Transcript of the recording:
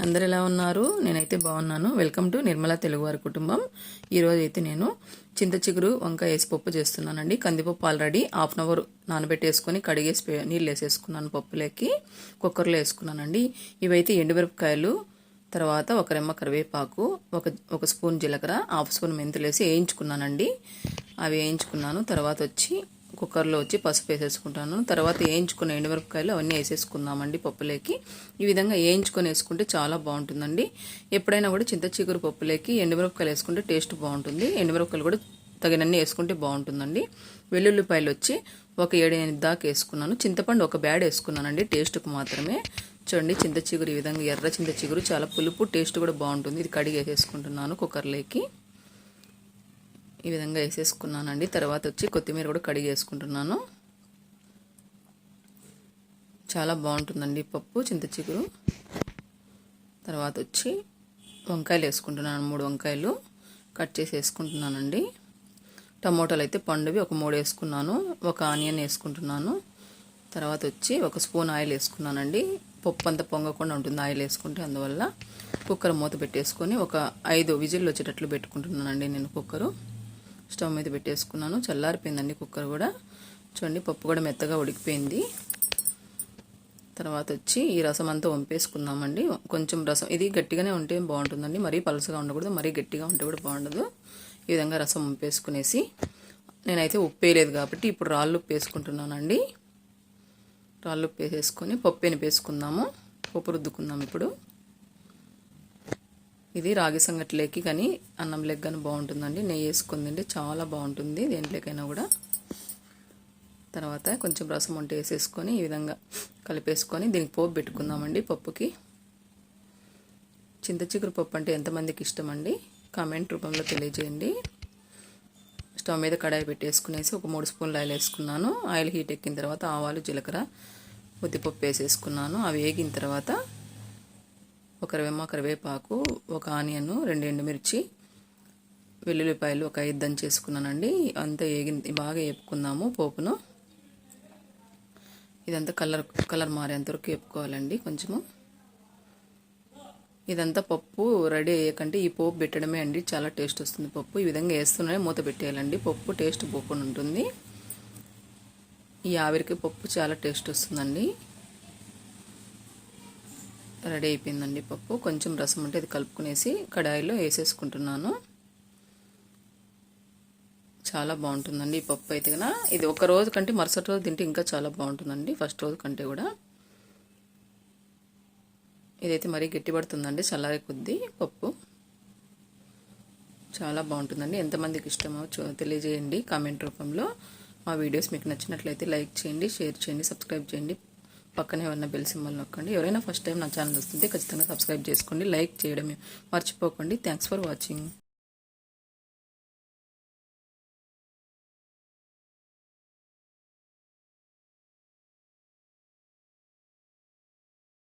అందరు ఎలా ఉన్నారు? నేనైతే బాగున్నాను. వెల్కమ్ టు నిర్మలా తెలుగువారి కుటుంబం. ఈరోజు అయితే నేను చింత చిగురు వంకాయ వేసి పప్పు చేస్తున్నానండి. కందిపప్పు ఆల్రెడీ హాఫ్ అన్ అవర్ నానబెట్టేసుకొని కడిగేసి నీళ్ళు వేసేసుకున్నాను పప్పులోకి. కుక్కర్లో వేసుకున్నానండి. ఇవైతే ఎండుమిరపకాయలు తర్వాత ఒక రెమ్మ కరివేపాకు ఒక ఒక స్పూన్ జీలకర్ర హాఫ్ స్పూన్ మెంతులు వేసి వేయించుకున్నానండి. అవి వేయించుకున్నాను. తర్వాత వచ్చి కుక్కర్లో వచ్చి పసుపు వేసేసుకుంటాను. తర్వాత వేయించుకున్న ఎండుమిరపకాయలు అవన్నీ వేసేసుకుందామండి పప్పులోకి. ఈ విధంగా వేయించుకొని వేసుకుంటే చాలా బాగుంటుందండి. ఎప్పుడైనా కూడా చింత చిగురు పప్పులోకి ఎండుమిరపకాయలు వేసుకుంటే టేస్ట్ బాగుంటుంది. ఎండుమిరపకాయలు కూడా తగినన్ని వేసుకుంటే బాగుంటుందండి. వెల్లుల్లిపాయలు వచ్చి ఒక ఏడు దాకా వేసుకున్నాను. చింతపండు ఒక బ్యాడ్ వేసుకున్నానండి టేస్ట్కి మాత్రమే. చూడండి చింత చిగురు ఈ విధంగా ఎర్ర చింత చిగురు చాలా పులుపు టేస్ట్ కూడా బాగుంటుంది. ఇది కడిగి వేసేసుకుంటున్నాను కుక్కర్లోకి. ఈ విధంగా వేసేసుకున్నానండి. తర్వాత వచ్చి కొత్తిమీర కూడా కడిగి వేసుకుంటున్నాను చాలా బాగుంటుందండి పప్పు చింత చిగురు. తర్వాత వచ్చి వంకాయలు వేసుకుంటున్నాను మూడు వంకాయలు కట్ చేసి వేసుకుంటున్నానండి. టమోటాలు అయితే పండువి ఒక మూడు వేసుకున్నాను ఒక ఆనియన్ వేసుకుంటున్నాను. తర్వాత వచ్చి ఒక స్పూన్ ఆయిల్ వేసుకున్నానండి. పప్పు అంతా పొంగకుండా ఉంటుంది ఆయిల్ వేసుకుంటే అందువల్ల కుక్కర్ మూత పెట్టేసుకొని ఒక ఐదు విజిల్లు వచ్చేటట్లు పెట్టుకుంటున్నానండి నేను కుక్కరు. స్టవ్ మీద పెట్టేసుకున్నాను. చల్లారిపోయిందండి కుక్కర్ కూడా. చూడండి పప్పు కూడా మెత్తగా ఉడికిపోయింది. తర్వాత వచ్చి ఈ రసం అంతా వంపేసుకున్నామండి. కొంచెం రసం ఇది గట్టిగానే ఉంటే బాగుంటుందండి. మరీ పలుసగా ఉండకూడదు మరీ గట్టిగా ఉంటే కూడా బాగుండదు. ఈ విధంగా రసం వంపేసుకునేసి నేనైతే ఉప్పు వేయలేదు కాబట్టి ఇప్పుడు రాళ్ళు ఉప్పు వేసుకుంటున్నానండి. రాళ్ళు ఉప్పు వేసేసుకొని పప్పు ఎనిపేసుకుందాము పప్పు రుద్దుకుందాం ఇప్పుడు. ఇది రాగి సంగట్లేకి కానీ అన్నం లెగ్ కానీ బాగుంటుందండి. నెయ్యి వేసుకుంది తింటే చాలా బాగుంటుంది. దేంట్లోకైనా కూడా. తర్వాత కొంచెం రసం వంట వేసేసుకొని ఈ విధంగా కలిపేసుకొని దీనికి పోపు పెట్టుకుందామండి పప్పుకి. చింత చిగురు పప్పు అంటే ఎంతమందికి ఇష్టమండి? కామెంట్ రూపంలో తెలియజేయండి. స్టవ్ మీద కడాయి పెట్టేసుకునేసి ఒక మూడు స్పూన్లు ఆయిల్ వేసుకున్నాను. ఆయిల్ హీట్ ఎక్కిన తర్వాత ఆవాలు జీలకర్ర ఉద్దిపప్పు వేసేసుకున్నాను. అవి వేగిన తర్వాత ఒక రెమ్మ కరివేపాకు ఒక ఆనియన్ రెండు ఎండుమిర్చి వెల్లుల్లిపాయలు ఒక ఐదు దంచేసుకున్నానండి అంతా వేగి బాగా వేపుకుందాము పోపును. ఇదంతా కలర్ కలర్ మారేంతవరకు వేపుకోవాలండి కొంచెము. ఇదంతా పప్పు రెడీ అయ్యకంటే ఈ పోపు పెట్టడమే అండి. చాలా టేస్ట్ వస్తుంది పప్పు. ఈ విధంగా వేస్తూనే మూత పెట్టేయాలండి. పప్పు టేస్ట్ పోకుండా ఉంటుంది. ఈ ఆవిరికి పప్పు చాలా టేస్ట్ వస్తుందండి. రెడీ అయిపోయిందండి పప్పు. కొంచెం రసం ఉంటే ఇది కలుపుకునేసి కడాయిలో వేసేసుకుంటున్నాను. చాలా బాగుంటుందండి ఈ పప్పు అయితే కన్నా ఇది ఒక రోజు కంటే మరుసటి రోజు తింటే ఇంకా చాలా బాగుంటుందండి. ఫస్ట్ రోజు కంటే కూడా ఇదైతే మరీ గట్టిపడుతుందండి చల్లారే కొద్దీ పప్పు. చాలా బాగుంటుందండి. ఎంతమందికి ఇష్టమో తెలియజేయండి కామెంట్ రూపంలో. మా వీడియోస్ మీకు నచ్చినట్లయితే లైక్ చేయండి షేర్ చేయండి సబ్స్క్రైబ్ చేయండి. పక్కనే ఉన్న బెల్ సింబల్ నొక్కండి. ఎవరైనా ఫస్ట్ టైం నా ఛానల్ వస్తుంటే ఖచ్చితంగా సబ్స్క్రైబ్ చేసుకోండి. లైక్ చేయడం మర్చిపోకండి. Thanks for watching